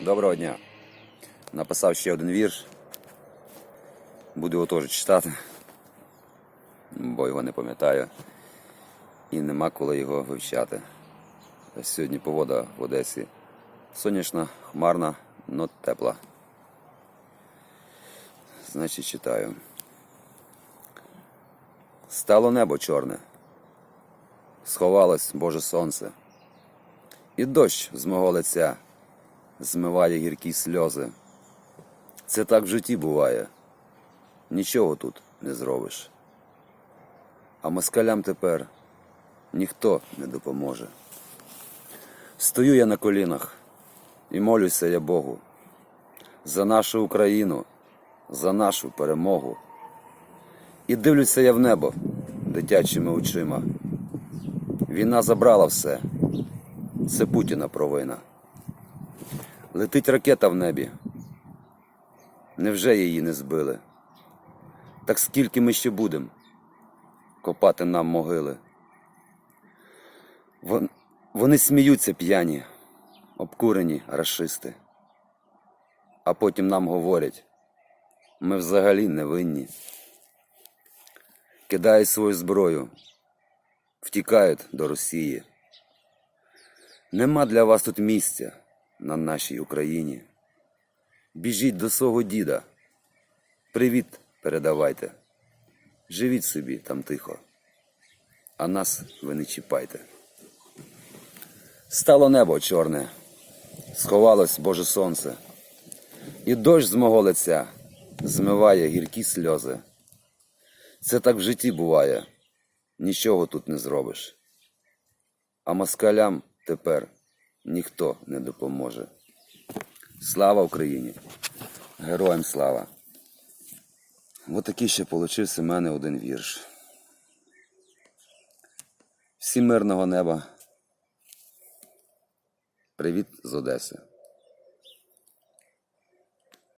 Доброго дня. Написав ще один вірш. Буду його теж читати, бо його не пам'ятаю. І нема коли його вивчати. Сьогодні погода в Одесі сонячна, хмарна, но тепла. Значить, читаю. Стало небо чорне, сховалось Боже сонце, і дощ з мого лиця змиває гіркі сльози. Це так в житті буває. Нічого тут не зробиш. А москалям тепер ніхто не допоможе. Стою я на колінах і молюся я Богу за нашу Україну, за нашу перемогу. І дивлюся я в небо дитячими очима. Війна забрала все. Це Путіна провина. Летить ракета в небі. Невже її не збили? Так скільки ми ще будемо копати нам могили? Вон- Вони сміються п'яні, обкурені рашисти. А потім нам говорять, ми взагалі не винні. Кидають свою зброю, втікають до Росії. Нема для вас тут місця на нашій Україні. Біжіть до свого діда. Привіт передавайте. Живіть собі там тихо. А нас ви не чіпайте. Стало небо чорне, сховалось Боже сонце, і дощ з мого лиця змиває гіркі сльози. Це так в житті буває, нічого тут не зробиш. А москалям тепер ніхто не допоможе. Слава Україні! Героям слава! Ось такий ще получився в мене один вірш. Всім мирного неба. Привіт з Одеси.